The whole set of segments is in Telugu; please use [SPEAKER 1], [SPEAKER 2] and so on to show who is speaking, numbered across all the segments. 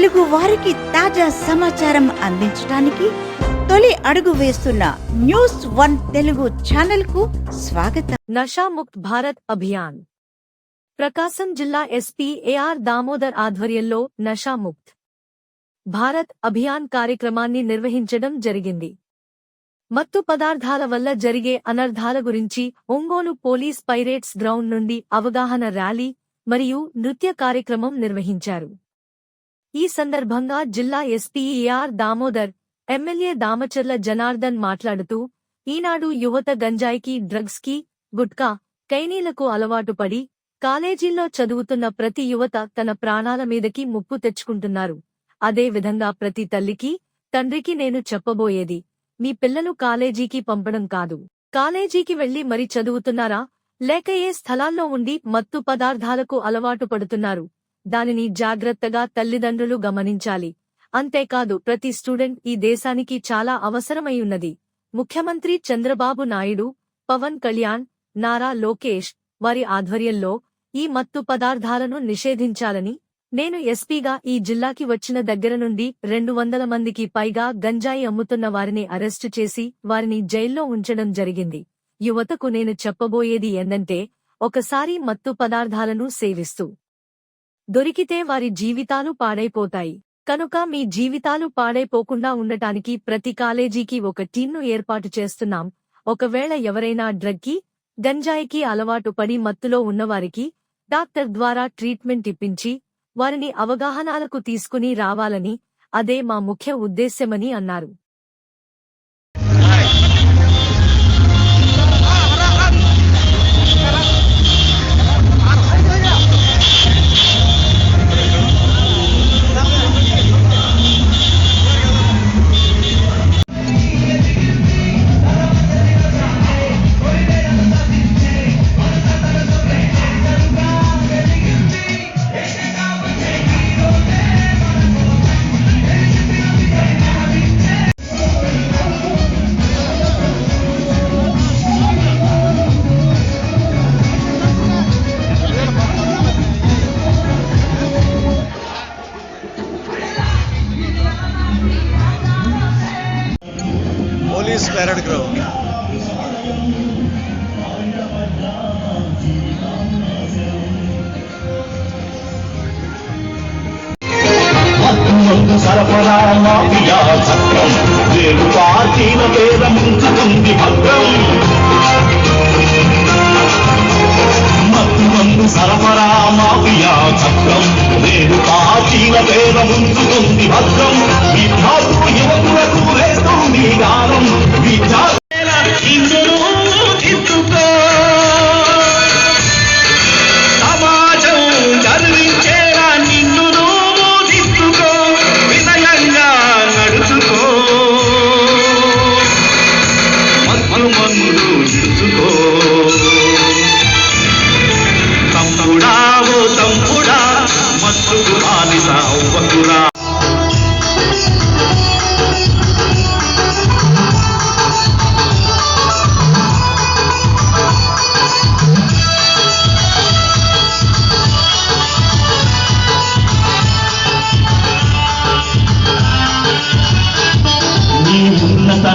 [SPEAKER 1] తెలుగు వారికి తాజా సమాచారం అందించడానికి తొలి అడుగు వేస్తున్న న్యూస్ వన్ తెలుగు ఛానల్కు స్వాగతం.
[SPEAKER 2] నషాముక్త్ భారత్ అభియాన్. ప్రకాశం జిల్లా ఎస్పీ ఏఆర్ దామోదర్ ఆధ్వర్యంలో నషాముక్త్ భారత్ అభియాన్ కార్యక్రమాన్ని నిర్వహించడం జరిగింది. మత్తు పదార్థాల వల్ల జరిగే అనర్థాల గురించి ఒంగోలు పోలీస్ పైరేట్స్ గ్రౌండ్ నుండి అవగాహన ర్యాలీ మరియు నృత్య కార్యక్రమం నిర్వహించారు. ఈ సందర్భంగా జిల్లా ఎస్పీ దామోదర్ ఎమ్మెల్యే దామచర్ల జనార్దన్ మాట్లాడుతూ ఈనాడు యువత గంజాయికి డ్రగ్స్కి గుట్కా కైనీలకు అలవాటు పడి కాలేజీల్లో చదువుతున్న ప్రతి యువత తన ప్రాణాల మీదకి ముప్పు తెచ్చుకుంటున్నారు. అదే విధంగా ప్రతి తల్లికి తండ్రికి నేను చెప్పబోయేది మీ పిల్లలు కాలేజీకి పంపడం కాదు. కాలేజీకి వెళ్ళి మరి చదువుతున్నారా? లేక ఏ స్థలాల్లో ఉండి మత్తు పదార్థాలకు అలవాటు పడుతున్నారు? దానిని జాగ్రత్తగా తల్లిదండ్రులు గమనించాలి. అంతేకాదు ప్రతి స్టూడెంట్ ఈ దేశానికి చాలా అవసరమైయున్నది. ముఖ్యమంత్రి చంద్రబాబు నాయుడు పవన్ కళ్యాణ్ నారా లోకేష్ వారి ఆధ్వర్యంలో ఈ మత్తు పదార్థాలను నిషేధించాలని నేను ఎస్పీగా ఈ జిల్లాకి వచ్చిన దగ్గర నుండి రెండు వందల మందికి పైగా గంజాయి అమ్ముతున్న వారిని అరెస్టు చేసి వారిని జైల్లో ఉంచడం జరిగింది. యువతకు నేను చెప్పబోయేది ఏందంటే ఒకసారి మత్తు పదార్థాలను సేవిస్తూ దొరికితే వారి జీవితాలు పాడైపోతాయి. కనుక మీ జీవితాలు పాడైపోకుండా ఉండటానికి ప్రతి కాలేజీకి ఒక టీంను ఏర్పాటు చేస్తున్నాం. ఒకవేళ ఎవరైనా డ్రగ్కి గంజాయికి అలవాటు పడి మత్తులో ఉన్నవారికి డాక్టర్ ద్వారా ట్రీట్మెంట్ ఇప్పించి వారిని అవగాహనాలకు తీసుకుని రావాలని అదే మా ముఖ్య ఉద్దేశ్యమని అన్నారు.
[SPEAKER 3] పోలీస్ పెరడ్ గ్రౌండ్
[SPEAKER 4] సరఫరా మాఫియా చక్రం. వేరు పార్టీల పేద ముంచుతుంది భద్రం మత్తు మందు సరఫరా మాఫియా చక్రం వేరు పార్టీల పేద ముంచుతుంది భద్రం. విద్యార్థులు அங்கீகாரம் வீட்டார்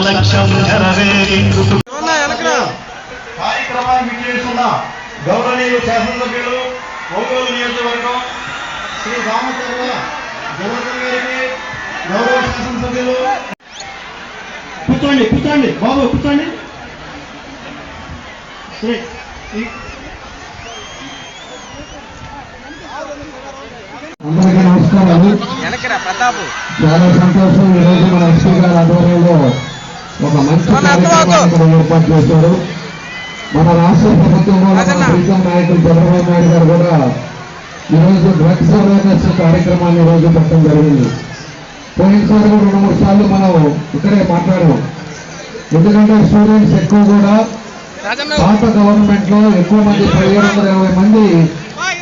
[SPEAKER 4] లక్ష్యం నెరవేరిందుకు
[SPEAKER 5] కార్యక్రమానికి చేస్తున్న గౌరవనీయ శాసనసభ్యులు ఒంగోలు నియోజకవర్గం శ్రీ రామచంద్ర జనార్దన్ గారికి గౌరవ శాసనసభ్యులు. కూర్చోండి కూర్చోండి బాబు కూర్చోండి.
[SPEAKER 6] అందరికీ నమస్కారాలు. చాలా సంతోషం. ఈ రోజు మన ఎస్పీ గారి ఆధ్వర్యంలో ఒక మంచి కార్యక్రమాన్ని ఏర్పాటు చేశారు. మన రాష్ట్ర ప్రభుత్వంలో ప్రీతం నాయకులు చంద్రబాబు నాయుడు గారు కూడా ఈరోజు డ్రగ్స్ అవేర్నెస్ కార్యక్రమాన్ని ఈ రోజు పెట్టడం జరిగింది. పోయినసారి కూడా రెండు మూడు సార్లు మనం ఇక్కడే మాట్లాడాం. ఎందుకంటే స్టూడెంట్స్ ఎక్కువ కూడా పాత గవర్నమెంట్లో ఎక్కువ మంది పదిహేడు వందల ఇరవై మంది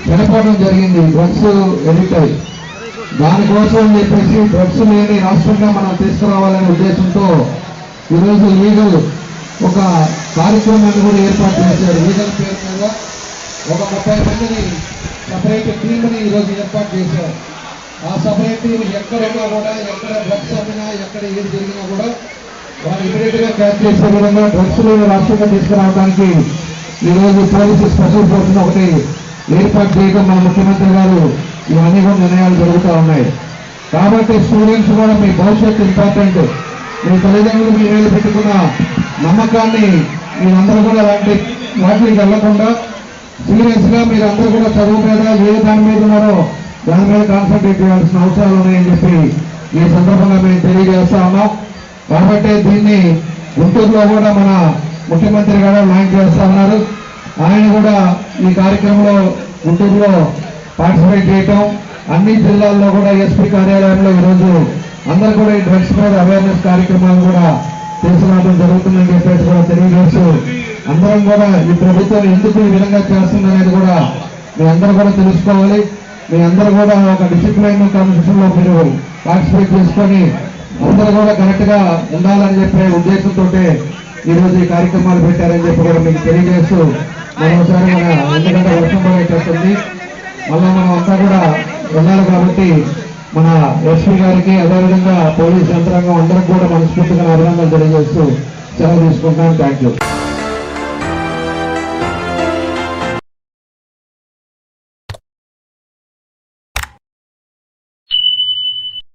[SPEAKER 6] చనిపోవడం జరిగింది. డ్రగ్స్ ఎడిట్ అయి దానికోసం అని చెప్పేసి డ్రగ్స్ లేని రాష్ట్రంగా మనం తీసుకురావాలనే ఉద్దేశంతో ఈరోజు లీగల్ ఒక కార్యక్రమాన్ని కూడా ఏర్పాటు చేశారు. లీగల్ పేరు మీద ఒక ముప్పై మందిని సపరేట్ టీంని ఈరోజు ఏర్పాటు చేశారు. ఆ సపరేట్ టీం ఎక్కడున్నా కూడా ఎక్కడ డ్రగ్స్ అమ్మినా ఎక్కడ ఏది జరిగినా కూడా వాళ్ళు ఇమీడియట్గా క్యాచ్ చేసే విధంగా డ్రగ్స్ రాష్ట్రంగా తీసుకురావడానికి ఈరోజు పోలీసు స్పెషల్ ఫోర్స్ ఒకటి ఏర్పాటు చేయడం మన ముఖ్యమంత్రి గారు ఇవన్నీ కూడా నిర్ణయాలు జరుగుతూ ఉన్నాయి. కాబట్టి స్టూడెంట్స్ కూడా మీ భవిష్యత్తు ఇంపార్టెంట్. మీ తల్లిదండ్రులు మీ మీద పెట్టుకున్న నమ్మకాన్ని మీరందరూ కూడా అలాంటి వాటికి వెళ్ళకుండా సీరియస్గా మీరందరూ కూడా చదువు మీద ఏ దాని మీద ఉన్నారో దాని మీద కాన్సన్ట్రేట్ చేయాల్సిన అవసరాలు ఉన్నాయని చెప్పి ఈ సందర్భంగా మేము తెలియజేస్తా ఉన్నాం. కాబట్టి దీన్ని గుంటూరులో కూడా మన ముఖ్యమంత్రి గారు లాంచ్ చేస్తా ఉన్నారు. ఆయన కూడా ఈ కార్యక్రమంలో గుంటూరులో పార్టిసిపేట్ చేయటం. అన్ని జిల్లాల్లో కూడా ఎస్పీ కార్యాలయంలో ఈరోజు అందరూ కూడా ఈ డ్రగ్స్ మీద అవేర్నెస్ కార్యక్రమాలు కూడా తీసుకురావడం జరుగుతుందని చెప్పేసి కూడా తెలియజేస్తూ అందరం కూడా ఈ ప్రభుత్వం ఎందుకు ఈ విధంగా చేస్తుందనేది కూడా మీ అందరూ కూడా తెలుసుకోవాలి. మీ అందరూ కూడా ఒక డిసిప్లైన్ కాన్స్టిట్యూషన్లో మీరు పార్టిసిపేట్ చేసుకొని అందరూ కూడా కరెక్ట్గా ఉండాలని చెప్పే ఉద్దేశంతో ఈరోజు ఈ కార్యక్రమాలు పెట్టారని చెప్పి కూడా మీకు తెలియజేస్తూ మరోసారి మన ఎందుకంటే వర్షం పడేటట్టుంది. మళ్ళీ మనం అంతా కూడా వెళ్ళాలి కాబట్టి మన ఎస్పీ గారికి అదేవిధంగా పోలీస్ యంత్రాంగం అందరికీ కూడా మనస్ఫూర్తిగా అభినందనలు తెలియజేస్తూ సెలవు తీసుకుంటున్నాను. Thank you